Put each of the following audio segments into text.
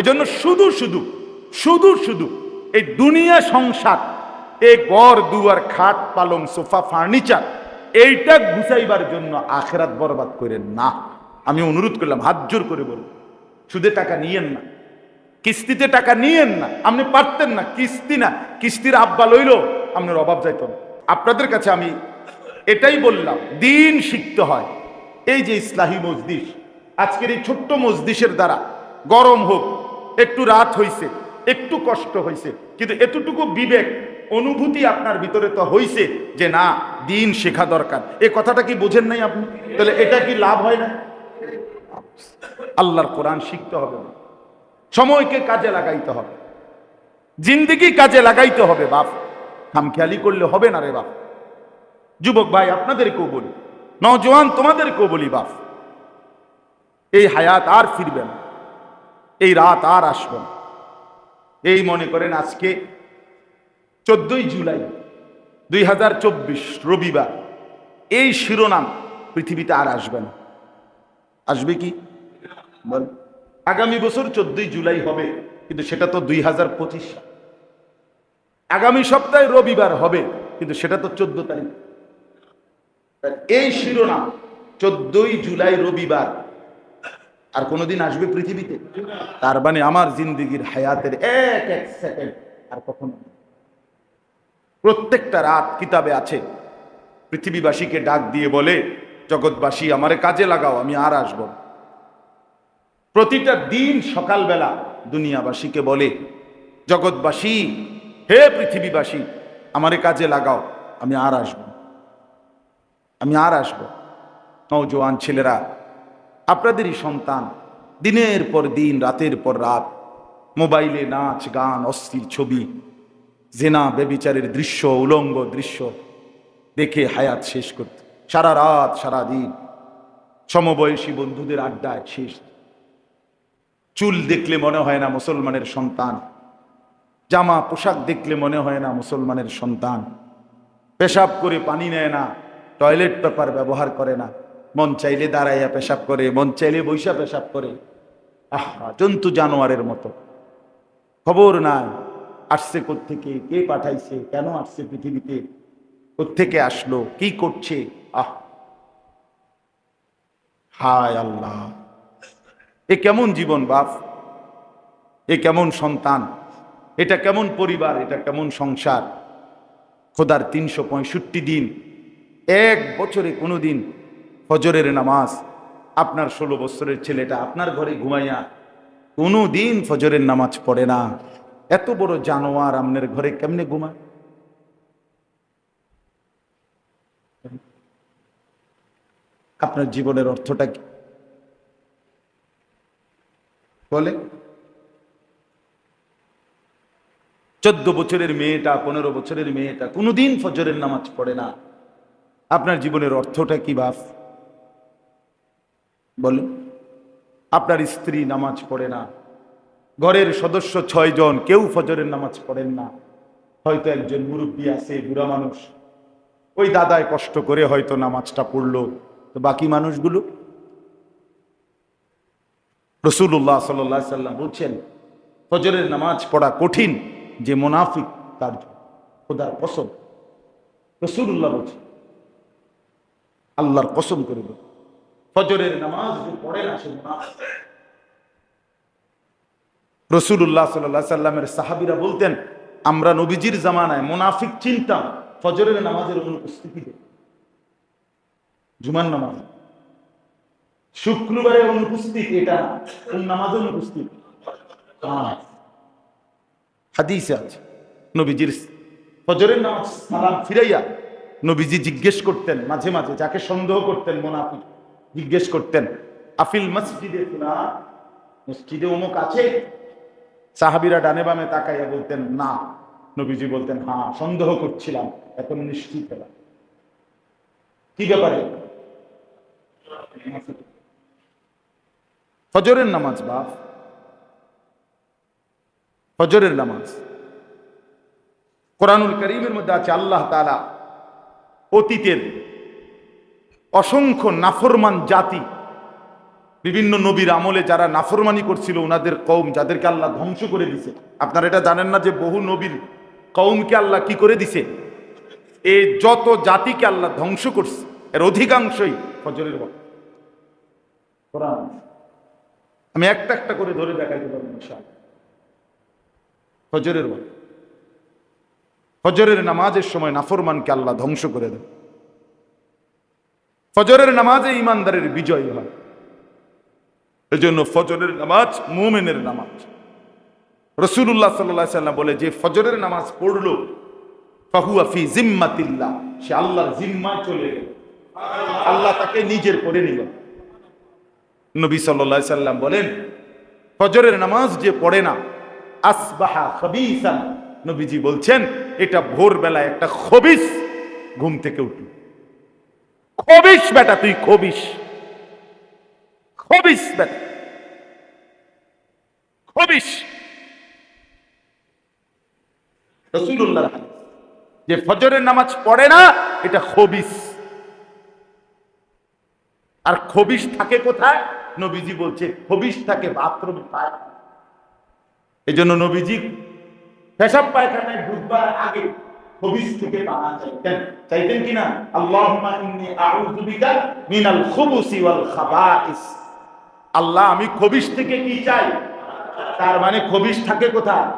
এই জন্য শুধু শুধু শুধু শুধু এই দুনিয়া সংসার, এই গড় দুয়ার, খাট, পালং, সোফা, ফার্নিচার, এইটা গুছাইবার জন্য আখেরাত বরবাদ করেন না। আমি অনুরোধ করলাম, হাত জোর করে বলুন, সুদে টাকা নিয়েন না, কিস্তিতে টাকা নিয়েন না, আপনি পারতেন না, কিস্তি না, কিস্তির আব্বা লইল, আপনার অভাব যাইত না। আপনাদের কাছে আমি এটাই বললাম, দিন শিখতে হয়। এই যে ইসলাহী মজদিস আজকের এই ছোট্ট মজদিসের দ্বারা গরম হোক একটু রাত হইছে, একটু কষ্ট হইছে, কিন্তু এতটুকু বিবেক, অনুভূতি আপনার ভিতরে তো হইছে যে না, দিন শেখা দরকার। এ কথাটা কি বোঝেন নাই আপনি? তাহলে এটা কি লাভ হয় না? আল্লাহর কোরআন শিখতে হবে সময়কে কাজে লাগাইতে হবে। জিন্দিগি কাজে লাগাইতে হবে, বাপ। খামখেয়ালি করলে হবে না রে বাপ। যুবক ভাই, আপনাদেরকেও বলি। নজওয়ান তোমাদেরকেও বলি, বাপ। এই হায়াত আর ফিরবে না। এই রাত আর আসবে না। এই মনে করেন আজকে চোদ্দই জুলাই দুই হাজার চব্বিশ রবিবার, এই শিরোনাম পৃথিবীতে আর আসবে না। আসবে কি? বল। আগামী বছর চোদ্দই জুলাই হবে, কিন্তু সেটা তো দুই হাজার পঁচিশ। আগামী সপ্তাহে রবিবার হবে, কিন্তু সেটা তো চোদ্দ তারিখ। এই শিরোনাম চোদ্দই জুলাই রবিবার আর কোনোদিন আসবে পৃথিবীতে। তার মানে আমার জিন্দিগির হায়াতের এক এক সেকেন্ড আর কখনো প্রত্যেকটা রাত কিতাবে আছে। পৃথিবীবাসীকে ডাক দিয়ে বলে, জগৎবাসী, আমারে কাজে লাগাও, আমি আর আসব প্রতিটা দিন সকালবেলা দুনিয়াবাসীকে বলে, জগৎবাসী, হে পৃথিবীবাসী, আমারে কাজে লাগাও, আমি আর আসব আমি আর আসব নৌজওয়ান ছেলেরা আপনাদেরই সন্তান। দিনের পর দিন, রাতের পর রাত, মোবাইলে নাচ, গান অস্থির ছবি, জেনা বেবিচারের দৃশ্য, উলঙ্গ দৃশ্য দেখে হায়াত শেষ করতে। সারা রাত, সারা দিন সমবয়সী বন্ধুদের আড্ডায় শেষ। চুল দেখলে মনে হয় না মুসলমানের সন্তান। জামা, পোশাক দেখলে মনে হয় না মুসলমানের সন্তান। পেশাব করে পানি নেয় না, টয়লেট পেপার ব্যবহার করে না। মন চাইলে দাঁড়াইয়া পেশাব করে, মন চাইলে বৈশা পেশাব করে। আহা, জন্তু জানোয়ারের মতো। খবর নাই, আসছে থেকে কে পাঠাইছে, কেন আসছে পৃথিবীতে থেকে আসলো, কি করছে? আহ। হায় আল্লাহ। এ কেমন জীবন বাপ? এ কেমন সন্তান? এটা কেমন পরিবার? এটা কেমন সংসার? খোদার তিনশো পঁয়ষট্টি দিন, এক বছরে কোনো দিন ফজরের নামাজ, আপনার ষোলো বছরের ছেলেটা আপনার ঘরে ঘুমাইয়া কোনো দিন ফজরের নামাজ পড়ে না। এত বড় জানোয়ার আপনার ঘরে কেমনে ঘুমায়? আপনার জীবনের অর্থটা কি? বলে, চোদ্দ বছরের মেয়েটা, পনেরো বছরের মেয়েটা কোনোদিন ফজরের নামাজ পড়ে না। আপনার জীবনের অর্থটা কি বাপ? বলে আপনার স্ত্রী নামাজ পড়ে না। ঘরের সদস্য ছয় জন, কেউ ফজরের নামাজ পড়েন না। হয়তো একজন মুরব্বী আছে, বুড়া মানুষ। ওই দাদায় কষ্ট করে হয়তো নামাজটা পড়ল। তো বাকি মানুষগুলো? রসুল্লাহ সাল্লাহ সাল্লাম বলছেন, ফজরের নামাজ পড়া কঠিন, যে মোনাফিক তার খোদার কসম। রসুল্লাহ বলছেন, আল্লাহর কসম করে বল ফজরের নামাজ পড়ে না সে রসুল্লাহ সাল্লাহ সাল্লামের সাহাবিরা বলতেন, আমরা নবীজির জামানায় ফজরের নামাজের অনুপস্থিতিতে। জুমার নামাজ। অনুপস্থিত এটা নামাজ অনুপস্থিত? আছে, নবীজির ফজরের নামাজ সালাম ফিরাইয়া নবীজি জিজ্ঞেস করতেন, মাঝে মাঝে যাকে সন্দেহ করতেন মোনাফিক। জিজ্ঞেস করতেন, আফিল মসজিদে মসজিদে অমুক আছে? সাহাবিরা ডানে বামে তাকাইয়া বলতেন, না। নবীজি বলতেন হ্যাঁ সন্দেহ করছিলাম, এখন নিশ্চিত হলাম। কি ব্যাপারে? ফজরের নামাজ, বাপ। ফজরের নামাজ। কোরআনুল করিমের মধ্যে আছে আল্লাহ তালা অতীতের অসংখ্য নাফরমান জাতি, বিভিন্ন নবীর আমলে যারা নাফরমানি করছিল ওনাদের কৌম যাদেরকে আল্লাহ ধ্বংস করে দিছে। আপনারা এটা জানেন না যে বহু নবীর কৌমকে আল্লাহ কি করে দিছে? এই যত জাতিকে আল্লাহ ধ্বংস করছে, এর অধিকাংশই ফজরের বক্ত। আমি একটা একটা করে ধরে দেখাইতে পারব। ফজরের বক্ত। ফজরের নামাজের সময় নাফরমানকে আল্লাহ ধ্বংস করে দেন ফজরের নামাজে ইমানদারের বিজয় হয়। এজন্য ফজরের নামাজ মুমেনের নামাজ। রসুল্লাহ সাল্লাহ সাল্লাম বলে, যে ফজরের নামাজ পড়ল সে চলে আল্লাহ তাকে নিজের করে নিলেন নবী সাল্লাহ সাল্লাম বলেন, ফজরের নামাজ যে পড়ে না, আসবাহা খবিসান। নবীজি বলছেন, এটা ভোরবেলায় একটা খবিস ঘুম থেকে উঠল। খবিস বেটা, তুই খবিস খবিস বেটা। খবিস রসুল্লাহ যে ফজরের নামাজ পড়ে না, এটা খবিস আর খবিস থাকে কোথায়? নবীজি বলছে খবিস থাকে বাথরুমে পায় এই জন্য নবীজি পেশাব পায়খানায় ঢুকবার আগে খবিস থেকে পানা চাইতেন চাইতেন আল্লাহুম্মা আউযু বিকা মিনাল খুবুসি ওয়াল খাবাইস। আল্লাহ, আমি থেকে কি চাই? তার মানে থাকে কোথায়?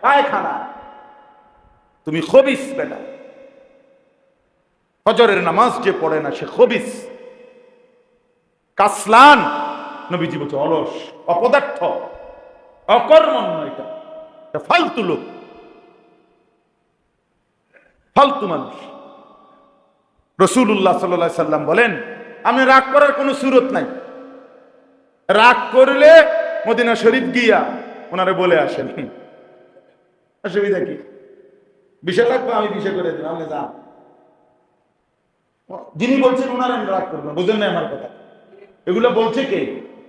পায়খানা। তুমি বেটা। ফজরের নামাজ যে পড়ে না, সে খবিস কাসলান, নবীজি বলছে, অলস, অপদার্থ, অকর্মণ্য এটা ফালতু লোক। ফালতু মানুষ। রসুল্লাহ সাল্লাহ সাল্লাম বলেন, আমি রাগ করার কোনো সুরত নাই। রাগ করলে মদিনা শরীফ গিয়া ওনারে বলে আসেন। অসুবিধা কি? বিষয় লাগবে, আমি বিষয় করে দিলাম, আপনি যান। যিনি বলছেন ওনার আমি রাগ করব না, বুঝেন না আমার কথা। এগুলো বলছে কে?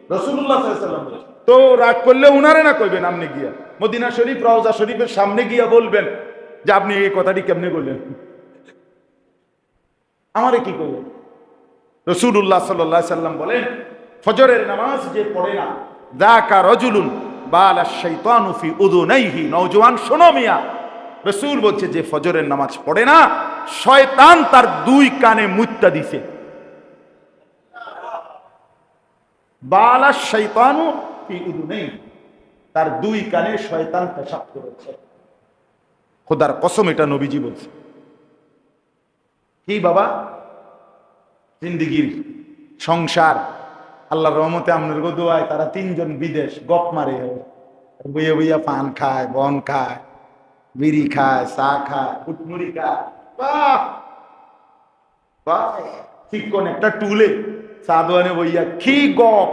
রসুল্লাহ সাল্লাম। তো রাগ করলে উনারে না কইবেন, আপনি গিয়া। মদিনা শরীফ, রওজা শরীফের সামনে গিয়া বলবেন যে আপনি এই কথাটি কেমনে করলেন? আমারে কি করলেন রসুল্লাহ সাল্লাহ সাল্লাম বলেন, ফজরের নামাজ যে পড়ে না দাকা রজুলুন শয়তান তার দুই কানে দিছে। ফি তার দুই কানে শয়তান পেশাব করেছে। খোদার কসম এটা নবীজি বলছে। কি বাবা? জিন্দিগির সংসার। আল্লাহর রহমতে আমনের দোয়ায় তারা তিনজন বিদেশ গপ মারে। বইয়া বইয়া পান খায়, বন খায়, বিড়ি খায়, চা খায় ফুটমুড়ি খায়। বাহ! বাহ! ঠিক কোন একটা টুলে চা দোয়ানে বইয়া কি গপ!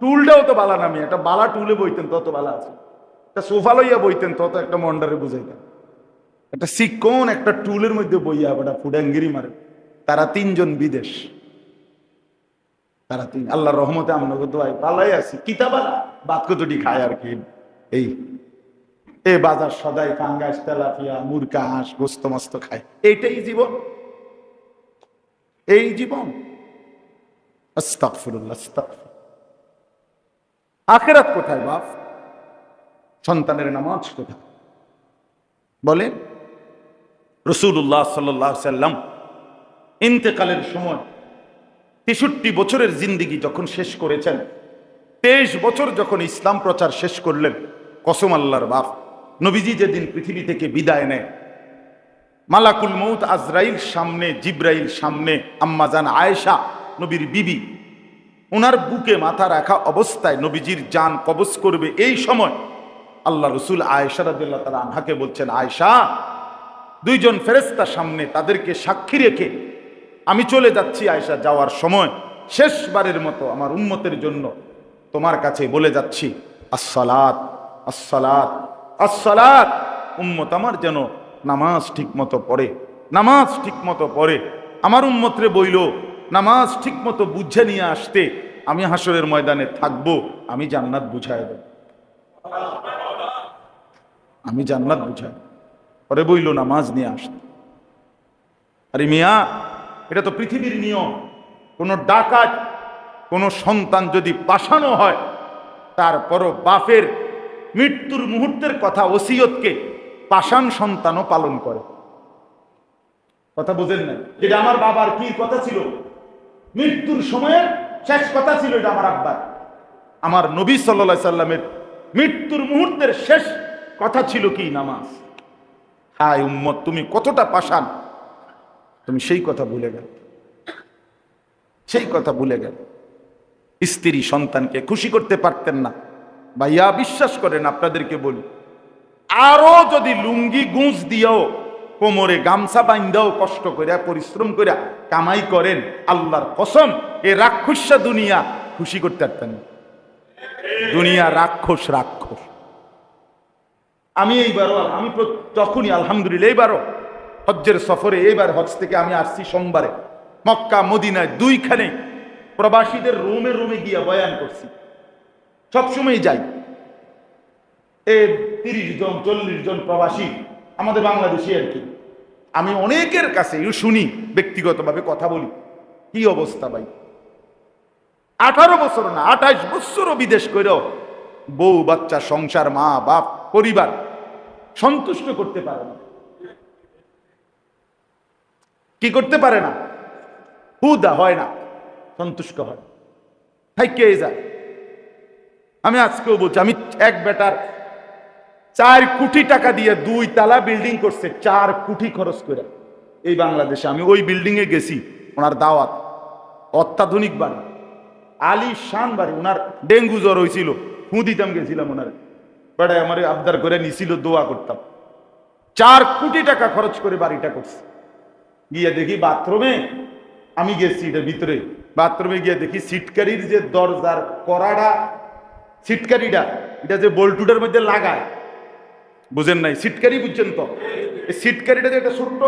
টুলটাও তো বালা নামি একটা বালা টুলে বইতেন তত বালা আছে। একটা সোফা লইয়া বইতেন, তত একটা মন্ডারে বুঝাইতেন একটা সিকোন, একটা টুলের মধ্যে বইয়া বেটা ফুডাঙ্গিরি মারে। তারা তিনজন বিদেশ। তারা তিন আল্লাহ রহমতে আমরা দোয়াই পালাই আছি। কিতাবালা বাদ কতটি খায় আর কি। এই, এ বাজার সদাই কাঙ্গাস তেলাপিয়া, মুরকা, হাঁস, গোস্ত মস্ত খায়। এইটাই জীবন। এই জীবন। আস্তাগফিরুল্লাহ আস্তাগফির আখেরাত কোথায় বাপ? সন্তানের নামাজ কোথায়? বলে রসুল্লাহ সাল্লাহ সাল্লাম ইন্তেকালের সময় তেষট্টি বছরের জিন্দিগি যখন শেষ করেছেন, তেইশ বছর যখন ইসলাম প্রচার শেষ করলেন, কসম আল্লাহর বাপ, নবীজি যেদিন পৃথিবী থেকে বিদায় নেয়, মালাকুল মৌত আজরাইল সামনে, জিব্রাইল সামনে আম্মাজান আয়েশা, নবীর বিবি ওনার বুকে মাথা রাখা অবস্থায় নবীজির যান কবজ করবে এই সময় আল্লাহ রসুল আয়েশা রাদিল্লাহ তালা আনহাকে বলছেন, আয়েশা, দুইজন ফেরেস্তার সামনে তাদেরকে সাক্ষী রেখে আমি চলে যাচ্ছি আয়েশা যাওয়ার সময়। শেষবারের মতো আমার উন্মতের জন্য তোমার কাছে বলে যাচ্ছি, আসসালাত আসসালাত আসসালাত। উম্মত আমার যেন নামাজ ঠিক মতো পড়ে, নামাজ ঠিক মতো পড়ে। আমার উম্মতরে বইল, নামাজ ঠিক মতো বুঝে নিয়ে আসতে আমি হাসরের ময়দানে থাকব, আমি জান্নাত বুঝাই দেব। আমি জান্নাত বুঝাই। পরে বইল, নামাজ নিয়ে আসতে। আরে মিয়া, এটা তো পৃথিবীর নিয়ম। কোন ডাকাত, কোনো সন্তান যদি পাশানো হয়, তারপরও বাপের মৃত্যুর মুহূর্তের কথা, ওসিয়তকে পাষাণ সন্তানও পালন করে। কথা বুঝেন না এটা আমার বাবার কি কথা ছিল? মৃত্যুর সময়ের শেষ কথা ছিল এটা আমার আব্বার। আমার নবী সাল্লা সাল্লামের মৃত্যুর মুহূর্তের শেষ কথা ছিল কি নামাজ? হায় উম্মত, তুমি কতটা পাশান তুমি সেই কথা ভুলে গেল। সেই কথা ভুলে গেল। স্ত্রী সন্তানকে খুশি করতে পারতেন না। ভাইয়া, বিশ্বাস করেন, আপনাদেরকে বলি, আরও যদি লুঙ্গি গুঁজ দিয়েও, কোমরে গামছা বাইন্দাও কষ্ট করে পরিশ্রম করে কামাই করেন, আল্লাহর কসম, এ রাক্ষসা দুনিয়া খুশি করতে পারতেন। দুনিয়া রাক্ষস রাক্ষস। আমি এইবারও আমি তখনই আলহামদুলিল্লাহ এইবারও হজ্জের সফরে এইবার হজ থেকে আমি আসছি সোমবারে। মক্কা, মদিনায় দুইখানে প্রবাসীদের রুমে রুমে গিয়া বয়ান করছি। সবসময় যাই। এ তিরিশ জন, চল্লিশ জন প্রবাসী আমাদের বাংলাদেশি আর কি। আমি অনেকের কাছে শুনি, ব্যক্তিগতভাবে কথা বলি। কি অবস্থা ভাই? আঠারো বছর না আঠাইশ বছরও বিদেশ করেও বউ, বাচ্চা, সংসার, মা, বাপ পরিবার সন্তুষ্ট করতে পারে না। কি করতে পারে না? হুদা হয় না, সন্তুষ্ট হয় হাই কে যায় আমি আজকেও বলছি, আমি এক বেটার চার কোটি টাকা দিয়ে দুই তালা বিল্ডিং করছে, চার কোটি খরচ করে। এই বাংলাদেশে আমি ওই বিল্ডিং এ গেছি, ওনার দাওয়াত, অত্যাধুনিক বাড়ি। আলী শান বাড়ি, ওনার ডেঙ্গু জ্বর হয়েছিল ফু দিতাম গেছিলাম ওনার। বেড়ায় আমার আবদার করে নিছিল দোয়া করতাম। চার কোটি টাকা খরচ করে বাড়িটা করছে। গিয়ে দেখি বাথরুমে আমি গেছি এটার ভিতরে বাথরুমে গিয়ে দেখি সিটকারির যে দরজার করাটা সিটকারিটা এটা যে বল্টুটার মধ্যে লাগায়। বুঝেন নাই সিটকারি বুঝছেন তো? সিটকারিটা যে একটা ছোট্ট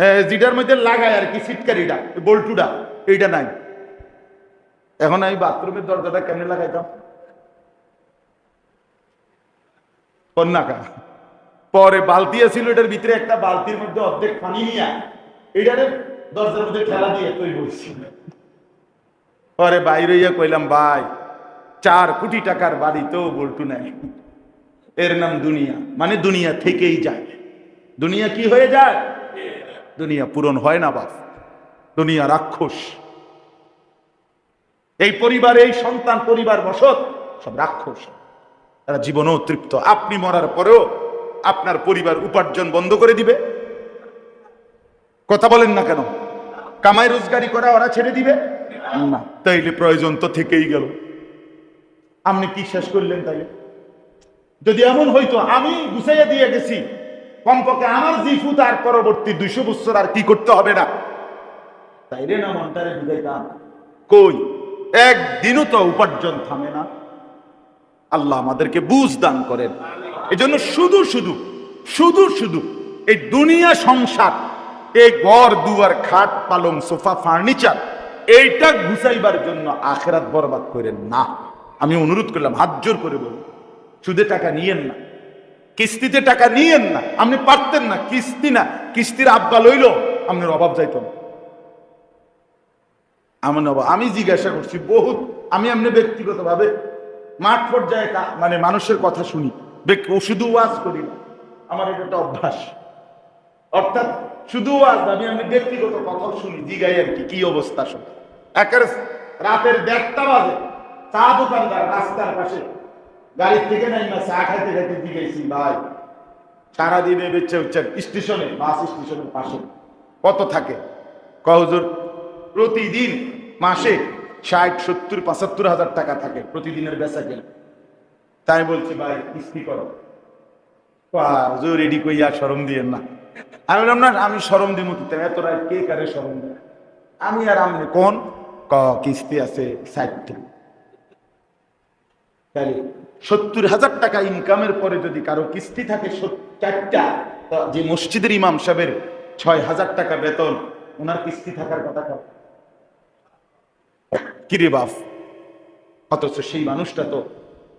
হ্যাঁ, যেটার মধ্যে লাগায় আর কি সিটকারিটা বল্টুটা এইটা নাই। এখন আমি বাথরুমের দরজাটা কেমনে লাগাইতাম? কন্যাকা। পরে বালতি ছিল এটার ভিতরে একটা বালতির মধ্যে অর্ধেক পানি নিয়ে এটারে দরজার মধ্যে ঠেলা দিয়ে তৈরি বলছি পরে বাইরে ইয়ে কইলাম, ভাই, চার কোটি টাকার বাড়িতেও বল্টু নাই। এর নাম দুনিয়া। মানে দুনিয়া থেকেই যায়। দুনিয়া কি হয়ে যায়? দুনিয়া পূরণ হয় না, বাপ। দুনিয়া রাক্ষস। এই পরিবার, এই সন্তান, পরিবার বসত, সব রাক্ষস। তারা জীবনও তৃপ্ত। আপনি মরার পরেও আপনার পরিবার উপার্জন বন্ধ করে দিবে। কথা বলেন না কেন? কামাই রোজগারি করা ওরা ছেড়ে দিবে? না। তাইলে প্রয়োজন তো থেকেই গেল। আপনি কি শেষ করলেন তাইলে? যদি এমন হইতো, আমি গুছাইয়া দিয়ে গেছি। কমপক্ষে আমার জিফু তার পরবর্তী দুইশো বছর আর কি করতে হবে না। তাইলে না মনটারে বুঝাইতাম কই? একদিনও তো উপার্জন থামে না। আল্লাহ আমাদেরকে বুঝ দান করেন। এজন্য শুধু শুধু শুধু শুধু এই দুনিয়া সংসার, এই গড় দুয়ার, খাট, পালং, সোফা, ফার্নিচার, এইটা ঘুষাইবার জন্য আখেরাত বরবাদ করেন না। আমি অনুরোধ করলাম, হাত জোর করে বলি সুদে টাকা নিয়েন না। কিস্তিতে টাকা নিয়েন না। আপনি পারতেন না, কিস্তি না। কিস্তির আব্বা লইল, আপনার অভাব যাইত না। আমার অভাব আমি জিজ্ঞাসা করছি, বহুত, আমি এমনি ব্যক্তিগতভাবে মাঠ পর্যায়ে কা- মানে মানুষের কথা শুনি। শুধু ওয়াজ করি না। আমার এটা একটা অভ্যাস। অর্থাৎ শুধু ওয়াজ আমি আমি ব্যক্তিগত কথা শুনি, জিগাই আর কি অবস্থা শুনি একের রাতের দেড়টা বাজে। চা দোকানদার রাস্তার পাশে। গাড়ির থেকে নাই না চা খাইতে খাইতে জিগাইছি, ভাই সারাদিনে বেচে হচ্ছে স্টেশনে, বাস স্টেশনের পাশে। কত থাকে? কহজুর প্রতিদিন মাসে ষাট, সত্তর, পঁচাত্তর হাজার টাকা থাকে প্রতিদিনের বেচা কেনা। তাই বলছি, ভাই, কিস্তি করো। রেডি কইয়া সরম দিয়েন না। আমি বললাম, না, আমি সরম দিব কি? এত রাত কে কারে সরম দেয়? আমি আর আমনে কোন? ক, কিস্তি আছে ষাটটা। তাহলে সত্তর হাজার টাকা ইনকামের পরে যদি কারও কিস্তি থাকে চারটা যে মসজিদের ইমাম সাহেবের ছয় হাজার টাকা বেতন ওনার কিস্তি থাকার কথা কর বাপ অথচ সেই মানুষটা তো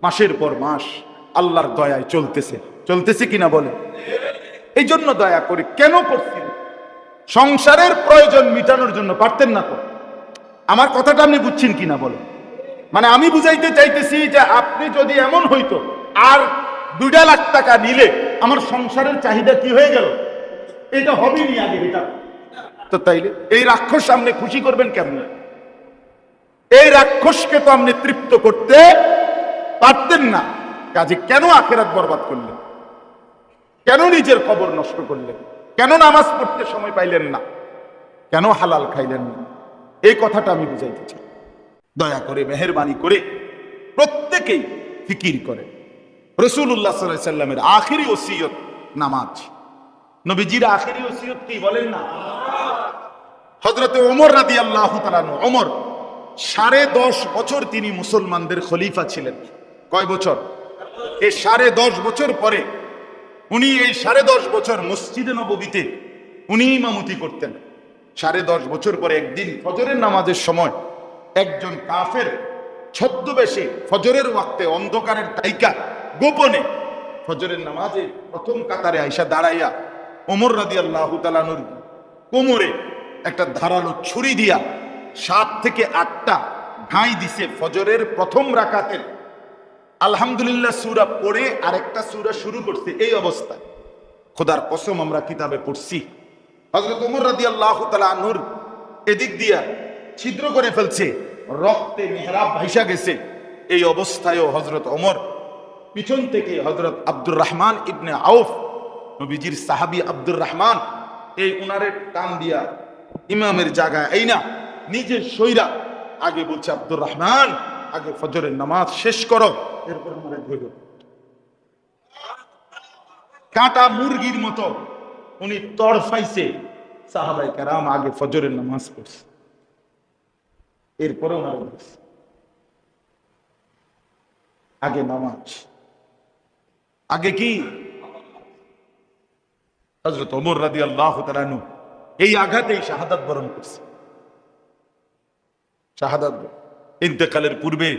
মাসের পর মাস আল্লাহর দয়ায় চলতেছে। চলতেছে কিনা বলে? এই জন্য দয়া করে কেন করছিল সংসারের প্রয়োজন মিটানোর জন্য পারতেন না তো। আমার কথাটা আপনি বুঝছেন কিনা বলো? মানে আমি বুঝাইতে চাইতেছি যে আপনি যদি এমন হইতো, আর দুইটা লাখ টাকা নিলে আমার সংসারের চাহিদা কি হয়ে গেল? এটা হবেনি আগে এটা। তো তাইলে এই রাক্ষস সামনে খুশি করবেন কেমন? এই রাক্ষসকে তো আপনি তৃপ্ত করতে পারতেন না। কাজে কেন আখেরাত বরবাদ করলেন? কেন নিজের খবর নষ্ট করলেন? কেন নামাজ পড়তে সময় পাইলেন না? কেন হালাল খাইলেন না? এই কথাটা আমি বুঝাইতে চাই। দয়া করে, মেহরবানি করে প্রত্যেকেই ফিকির করে রসুল্লাহ সাল্লামের আখিরি ওসিয়ত নামাজ। নবীজির আখেরি ওসিয়ত কি বলেন না? হজরতে ওমর রাদি আল্লাহ ওমর সাড়ে দশ বছর তিনি মুসলমানদের খলিফা ছিলেন। কয় বছর? এই সাড়ে দশ বছর পরে উনি এই সাড়ে দশ বছর মসজিদে নবীতে উনি ইমামতি করতেন। সাড়ে দশ বছর পরে একদিন ফজরের নামাজের সময় একজন কাফের ছদ্মবেশে ফজরের ওয়াক্তে অন্ধকারের টাইকা গোপনে ফজরের নামাজে প্রথম কাতারে আইসা দাঁড়াইয়া ওমর রাদি আল্লাহ তালানুর কোমরে একটা ধারালো ছুরি দিয়া সাত থেকে আটটা ঘাই দিছে ফজরের প্রথম রাকাতের। আলহামদুলিল্লাহ সুরা পড়ে আরেকটা সুরা শুরু করছে, এই অবস্থায়। খোদার কসম, আমরা কিতাবে পড়ছি। হজরত উমর রাদি আল্লাহ আনুর এদিক দিয়া ছিদ্র করে ফেলছে, রক্তে মেহরাব ভাইসা গেছে। এই অবস্থায়ও হজরত ওমর, পিছন থেকে হজরত আব্দুর রহমান ইবনে আউফ, নবীজির সাহাবি আব্দুর রহমান, এই উনারে টান দিয়া ইমামের জায়গা এই না নিজের সইরা। আগে বলছে আব্দুর রহমান, আগে ফজরের নামাজ শেষ করো, এরপর মরে ধৈর কাটা মুরগির মতো উনি তড়ফাইছে সাহাবাই কারাম আগে ফজরের নামাজ পড়ছে। এরপরে ওনার আগে নামাজ। আগে কি? হজরত ওমর রাদি আল্লাহ এই আঘাতেই শাহাদাত বরণ করছে। শাহাদাত ইন্তেকালের পূর্বে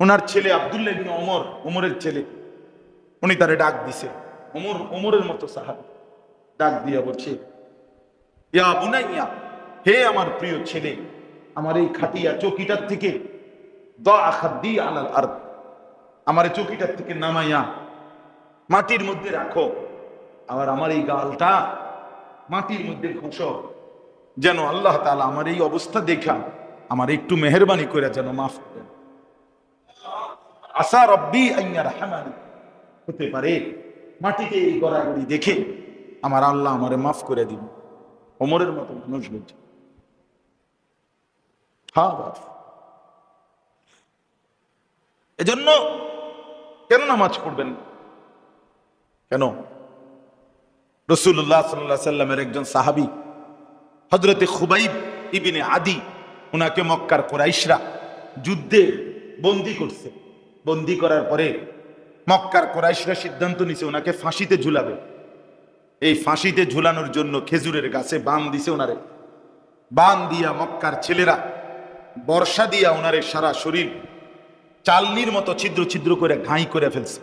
ওনার ছেলে আবদুল্লাহ ওমর, ওমরের ছেলে, উনি তারে ডাক দিছে। ওমর, ওমরের মতো সাহাব। ডাক দিয়া বলছে, ইয়া বুনাইয়া, হে আমার প্রিয় ছেলে, আমার এই খাটিয়া চকিটার থেকে দ আখাদ্দি আলাল আর্দ, আমার এই চৌকিটার থেকে নামাইয়া মাটির মধ্যে রাখো। আবার আমার এই গালটা মাটির মধ্যে ঘষো, যেন আল্লাহ তাআলা আমার এই অবস্থা দেখা আমার একটু মেহরবানি করে যেন মাফ করেন। আসা রব্বি আইয়া রাহমানি। হতে পারে মাটিতে এই গড়াগড়ি দেখে আমার আল্লাহ আমারে মাফ করে দিন ওমরের মতো মানুষ বলছে এজন্য কেন নামাজ পড়বেন? কেন? রসুল্লাহ সাল্লাহ সাল্লামের একজন সাহাবি হজরতে খুবাইব ইবিনে আদি ওনাকে মক্কার কোরাইশরা যুদ্ধে বন্দি করছে। বন্দি করার পরে মক্কার কোরাইশরা সিদ্ধান্ত নিছে ওনাকে ফাঁসিতে ঝুলাবে। এই ফাঁসিতে ঝুলানোর জন্য খেজুরের গাছে বান দিছে ওনারে বান দিয়া মক্কার ছেলেরা বর্ষা দিয়া ওনারে সারা শরীর চালনির মতো ছিদ্র ছিদ্র করে ঘাই করে ফেলছে।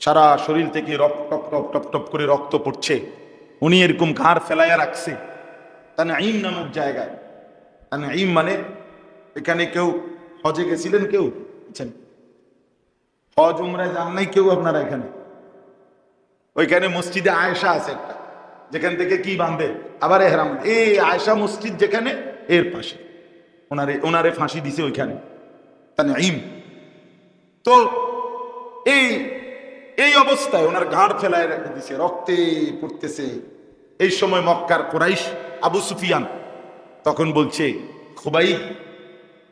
সারা শরীর থেকে রক টপ টপ টপ টপ করে রক্ত পড়ছে। উনি এরকম ঘাড় ফেলাইয়া রাখছে। তানে আইম নামক জায়গায় আইম মানে এখানে কেউ হজে গেছিলেন কেউ? বুঝছেন? হজ উমরা যান নাই কেউ আপনারা এখানে? ওইখানে মসজিদে আয়েশা আছে একটা যেখান থেকে কি বাঁধে? আবার এহরাম। এই আয়েশা মসজিদ যেখানে এর পাশে। ওনারে ওনারে ফাঁসি দিছে ওইখানে। তানে আইম তো এই এই অবস্থায় ওনার ঘাড় ফেলায় রেখে দিছে রক্তে পড়তেছে। এই সময় মক্কার কোরাইশ আবু সুফিয়ান তখন বলছে, খুবাই,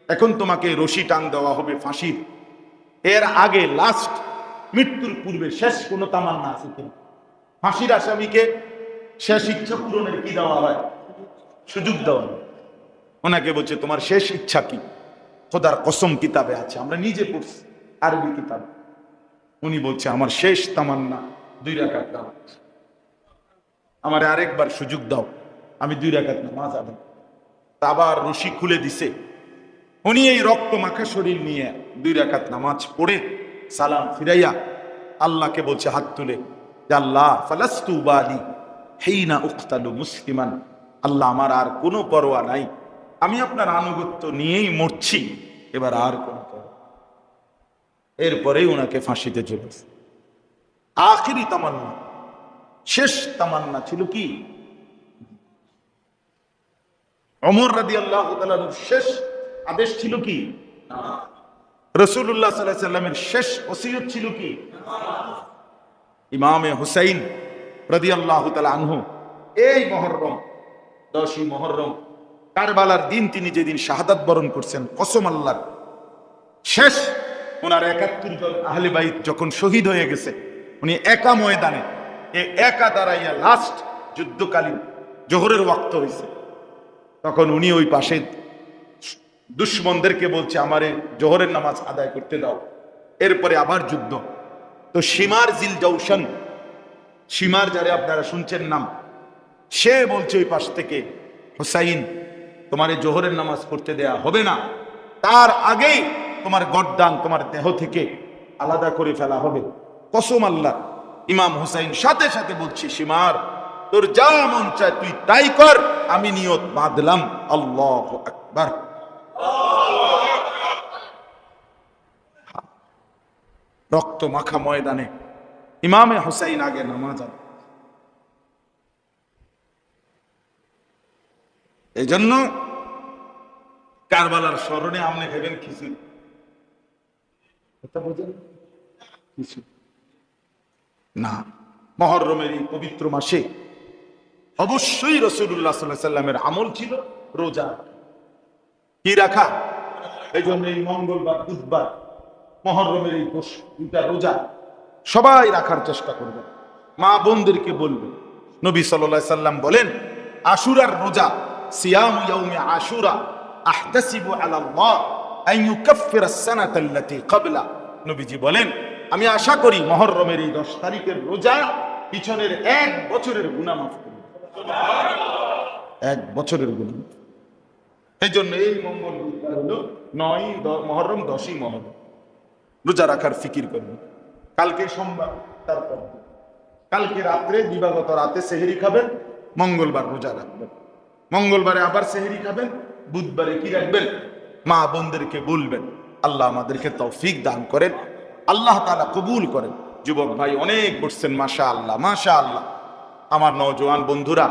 এখন তোমাকে রশি টান দেওয়া হবে ফাঁসির। এর আগে লাস্ট মৃত্যুর পূর্বে শেষ কোনো তামান্না আছে কিনা? ফাঁসির আসামিকে শেষ ইচ্ছা পূরণের কি দেওয়া হয়? সুযোগ দেওয়া হয়। ওনাকে বলছে, তোমার শেষ ইচ্ছা কি? খোদার কসম কিতাবে আছে, আমরা নিজে পড়ছি, আরবি কিতাব। উনি বলছে, আমার শেষ তামান্না দুই রাকাত নামাজ। আমার আরেকবার সুযোগ দাও, আমি দুই রাকাত নামাজ আদায় তা আবার রশি খুলে দিছে। উনি এই রক্ত মাখা শরীর নিয়ে দুই রাকাত নামাজ পড়ে সালাম ফিরাইয়া আল্লাহকে বলছে, হাত তুলে। মুসলিমান। আল্লাহ, আমার আর কোনো পরোয়া নাই। আমি আপনার আনুগত্য নিয়েই মরছি। এবার আর কোন এরপরেই ওনাকে ফাঁসিতে চলেছে আখিরি তামান্না, শেষ তামান্না ছিল কি? অমর রাদি আল্লাহ শেষ আদেশ ছিল কি? রসুল্লাহ সাল্লামের শেষ ওসিয়ত ছিল কি? ইমামে হুসাইন রাদি আল্লাহ আনহু, এই মহরম, দশই মহরম, কারবালার দিন তিনি যেদিন শাহাদাত বরণ করছেন, কসম আল্লাহর, শেষ ওনার একাত্তর জন আহলে যখন শহীদ হয়ে গেছে, উনি একা ময়দানে, এ একা দাঁড়াইয়া লাস্ট যুদ্ধকালীন, জোহরের ওয়াক্ত হয়েছে তখন উনি ওই পাশে দুশ্মনদেরকে বলছে, আমারে জোহরের নামাজ আদায় করতে দাও। এরপরে আবার যুদ্ধ। তো সীমার জিল জৌশন সীমার যারে আপনারা শুনছেন নাম, সে বলছে ওই পাশ থেকে, হোসাইন, তোমারে জোহরের নামাজ পড়তে দেয়া হবে না। তার আগেই তোমার গড্ডান তোমার দেহ থেকে আলাদা করে ফেলা হবে। কসম আল্লাহ। ইমাম হুসাইন সাথে সাথে বলছি, সীমার তোর যা মন চায় তুই তাই কর, আমি নিয়ত বাঁধলাম। আল্লাহ আকবার। রক্ত মাখা ময়দানে ইমামে হুসাইন আগে নামাজ এই জন্য কারবালার স্মরণে আপনি বোঝেন? খিচুড়ি। না, মহরমের এই পবিত্র মাসে অবশ্যই রসুল্লাহ সাল্লামের আমল ছিল রোজা। কি রাখা? এই জন্য এই মঙ্গলবার, বুধবার, মহরমের এই দুইটা রোজা। সবাই রাখার চেষ্টা করবেন মা বোনদেরকে বলবেন নবী সাল্লাহ সাল্লাম বলেন, আশুরার রোজা, সিয়াম আশুরা, আহতাসিবু আলা আল্লাহ আন ইউকাফফিরা আস-সানাতা আল্লাতী ক্বাবলা। নবীজি বলেন, আমি আশা করি মহররমের এই 10 তারিখের রোজা পিছনের এক বছরের গুনাহ মাফ এক বছরের গুনাহ এই জন্য এই মঙ্গল নয় মহরম দশই মহরম। রোজা রাখার ফিকির করবেন কালকে সোমবার, তারপর কালকে রাত্রে দিবাগত রাতে সেহেরি খাবেন, মঙ্গলবার রোজা রাখবেন। মঙ্গলবারে আবার সেহেরি খাবেন, বুধবারে কি রাখবেন? মা বোনদেরকে বলবেন, আল্লাহ আমাদেরকে তৌফিক দান করেন, আল্লাহ তাআলা কবুল করেন। যুবক ভাই অনেক করছেন মাশা আল্লাহ মাশা আল্লাহ আমার নওজোয়ান বন্ধুরা,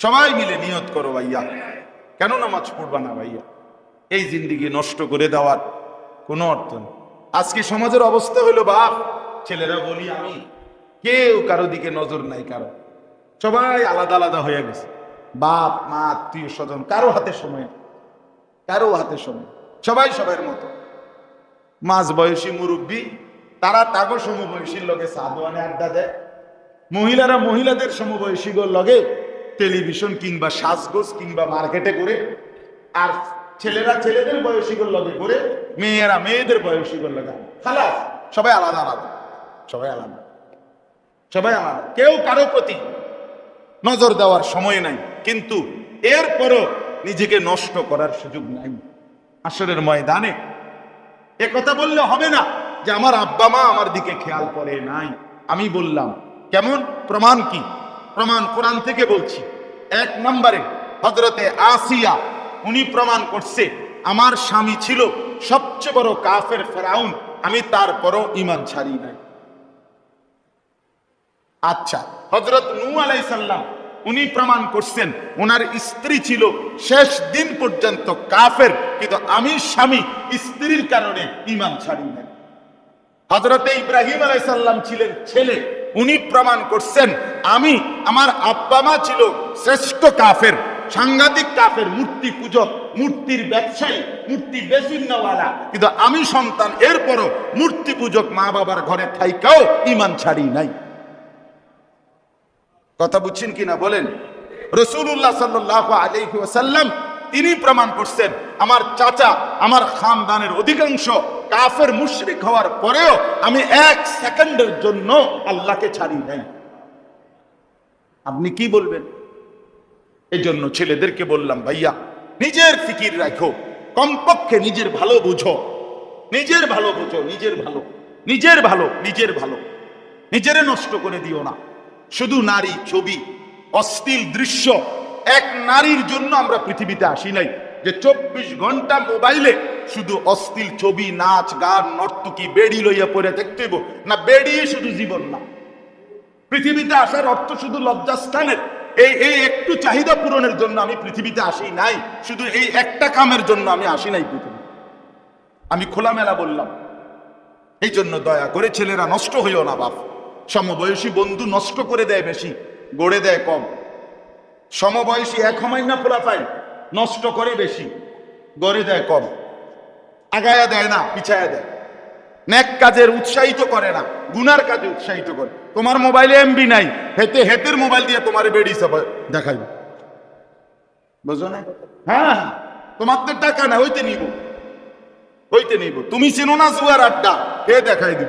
সবাই মিলে নিয়ত করো ভাইয়া। কেন নামাজ পড়বা না ভাইয়া? এই জিন্দিগি নষ্ট করে দেওয়ার কোনো অর্থ নেই। আজকে সমাজের অবস্থা হলো বাপ, ছেলেরা বলি আমি, কেউ কারও দিকে নজর নাই কারও। সবাই আলাদা আলাদা হয়ে গেছে। বাপ, মা, আত্মীয় স্বজন, কারও হাতে সময় কারও হাতে সময়। সবাই সবার মতো। মাঝ বয়সী মুরব্বী, তারা তাগো সমবয়সীর লগে সাদওয়ানে আড্ডা দেয়। মহিলারা মহিলাদের সমবয়সীগুলোর লগে টেলিভিশন কিংবা সাজগোজ কিংবা মার্কেটে করে, আর ছেলেরা ছেলেদের বয়সীগুলোর লগে করে, মেয়েরা মেয়েদের বয়সীগুলোর লগে। খালাস, সবাই আলাদা আলাদা। সবাই আলাদা। সবাই আলাদা। কেউ কারও প্রতি নজর দেওয়ার সময় নাই, কিন্তু এরপরও নিজেকে নষ্ট করার সুযোগ নাই। আসরের ময়দানে কথা বললে হবে না যে আমার আব্বা মা আমার দিকে খেয়াল করে নাই। আমি বললাম কেমন? প্রমাণ কি? প্রমাণ কোরআন থেকে বলছি। এক নম্বরে হজরতে আসিয়া, উনি প্রমাণ করছে, আমার স্বামী ছিল সবচেয়ে বড় কাফের ফেরাউন, আমি তারপরও ইমান ছাড়ি নাই। আচ্ছা হজরত নু আলাইসাল্লাম উনি প্রমাণ করছেন ওনার স্ত্রী ছিল শেষ দিন পর্যন্ত কাফের, কিন্তু আমি স্বামী স্ত্রীর কারণে ইমান ছাড়ি নাই। হজরতে ইব্রাহিম আলাইসাল্লাম ছিলেন ছেলে উনি প্রমাণ করছেন, আমি, আমার আব্বা মা ছিল শ্রেষ্ঠ কাফের, সাংঘাতিক কাফের, মূর্তি পূজক, মূর্তির ব্যবসায়ী, মূর্তি বেচিন্নওয়ালা কিন্তু আমি সন্তান, এরপরও মূর্তি পূজক মা বাবার ঘরে থাইকাও ইমান ছাড়ি নাই। কথা বুঝছেন কিনা বলেন? রসুল্লাহ সাল্লাহ আলাইহি ওয়াসাল্লাম, তিনি প্রমাণ করছেন, আমার চাচা, আমার খানদানের অধিকাংশ কাফের মুশরিক হওয়ার পরেও আমি এক সেকেন্ডের জন্য আল্লাহকে ছাড়ি নাই। আপনি কি বলবেন? এই জন্য ছেলেদেরকে বললাম, ভাইয়া, নিজের ফিকির রাখো। কমপক্ষে নিজের ভালো বুঝো। নিজের ভালো বুঝো, নিজের ভালো। নিজের ভালো নিজের ভালো। নিজের নষ্ট করে দিও না। শুধু নারী ছবি, অশ্লীল দৃশ্য, এক নারীর জন্য আমরা পৃথিবীতে আসি নাই। যে চব্বিশ ঘণ্টা মোবাইলে শুধু অশ্লীল ছবি, নাচ, গান, নর্তকী, বেড়ি লইয়া পড়ে দেখতে হইব। না বেড়িয়ে শুধু জীবন না। পৃথিবীতে আসার অর্থ শুধু লজ্জাস্থানের। এই এই একটু চাহিদা পূরণের জন্য আমি পৃথিবীতে আসি নাই। শুধু এই একটা কামের জন্য আমি আসি নাই পৃথিবী। আমি খোলামেলা বললাম, এই জন্য দয়া করে ছেলেরা নষ্ট হইও না বাপ। সমবয়সী বন্ধু নষ্ট করে দেয় বেশি, গড়ে দেয় কম। সমবয়সী এক সময় না ফোলা পাই নষ্ট করে বেশি। গড়ে দেয় কম। আগায়া দেয় না, পিছায়া দেয়। ন্যাক কাজের উৎসাহিত করে না, গুনার কাজে উৎসাহিত করে। তোমার মোবাইলে এমবি নাই, হেতে হেতের মোবাইল দিয়ে তোমার বেড়ি সব দেখাইব। বুঝো না? হ্যাঁ তোমার তো টাকা না, হইতে নিব। হইতে নিব। তুমি চেনো না জুয়ার আড্ডা? হে দেখাই দিব?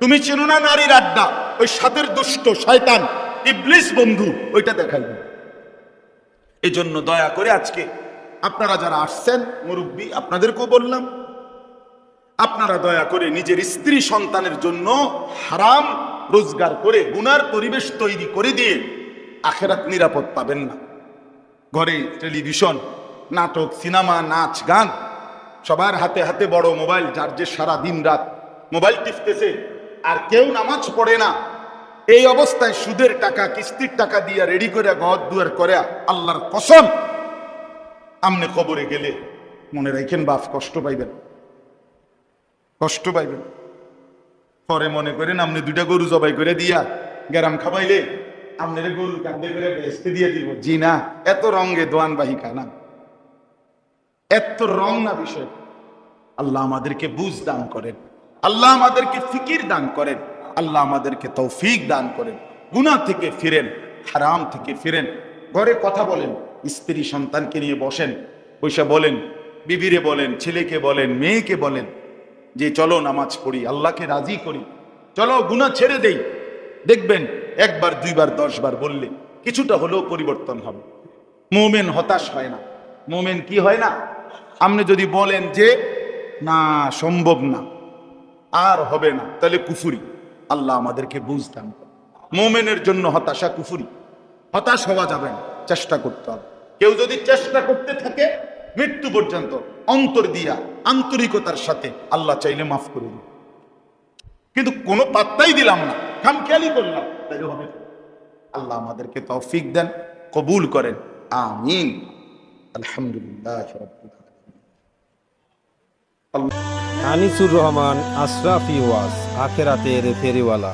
তুমি চেনো না নারীর আড্ডা? ওই সাতের দুষ্ট শয়তান, ইবলিস বন্ধু, ওইটা দেখাই দিব এই জন্য দয়া করে আজকে আপনারা যারা আসছেন, মুরব্বী, আপনাদেরকেও বললাম, আপনারা দয়া করে নিজের স্ত্রী সন্তানের জন্য হারাম রোজগার করে, গুনার পরিবেশ তৈরি করে দিয়ে আখেরাত নিরাপদ পাবেন না। ঘরে টেলিভিশন, নাটক, সিনেমা, নাচ, গান, সবার হাতে হাতে বড় মোবাইল, যার যে সারা দিন রাত মোবাইল টিপতেছে, আর কেউ নামাজ পড়ে না এই অবস্থায় সুদের টাকা, কিস্তির টাকা দিয়া রেডি করে ঘর দুয়ার করে আল্লাহর কসম, আমনে কবরে গেলে মনে রাখেন বাপ, কষ্ট পাইবেন। কষ্ট পাইবেন। পরে মনে করেন আপনি দুইটা গরু জবাই করে দিয়া গ্যারাম খাবাইলে আপনার গরু কান্দে করে বেসতে দিয়ে দিব। জি না, এত রঙে দোয়ান বাহিকা না। এত রং না বিষয়। আল্লাহ আমাদেরকে বুঝ দান করেন। আল্লাহ আমাদেরকে ফিকির দান করেন। আল্লাহ আমাদেরকে তৌফিক দান করেন, গুনাহ থেকে ফিরেন, হারাম থেকে ফিরেন। ঘরে কথা বলেন, স্ত্রী সন্তানকে নিয়ে বসেন বৈশা বলেন, বিবিরে বলেন, ছেলেকে বলেন, মেয়েকে বলেন, যে চলো নামাজ পড়ি, আল্লাহকে রাজি করি। চলো গুনাহ ছেড়ে দেই। দেখবেন, একবার, দুইবার, দশবার বললে কিছুটা হলেও পরিবর্তন হবে। মোমেন হতাশ হয় না। মোমেন কি হয় না? আপনি যদি বলেন যে, না, সম্ভব না, আর হবে না, তাহলে কুফুরি। আল্লাহ আমাদেরকে বুঝতাম মোমেনের জন্য হতাশা, কুফুরি। হতাশ হওয়া যাবে না, চেষ্টা করতে হবে। কেউ যদি চেষ্টা করতে থাকে, মৃত্যু পর্যন্ত অন্তর দিয়া, আন্তরিকতার সাথে আল্লাহ চাইলে মাফ করে দিন কিন্তু কোনো পাত্তাই দিলাম না, খামখেয়ালি করলাম, তাইলে হবে আল্লাহ আমাদেরকে তৌফিক দেন, কবুল করেন। আমিন। আলহামদুলিল্লাহ। আনিসুর রহমান আশরাফি ওয়াস আখেরাতের ফেরিওয়ালা।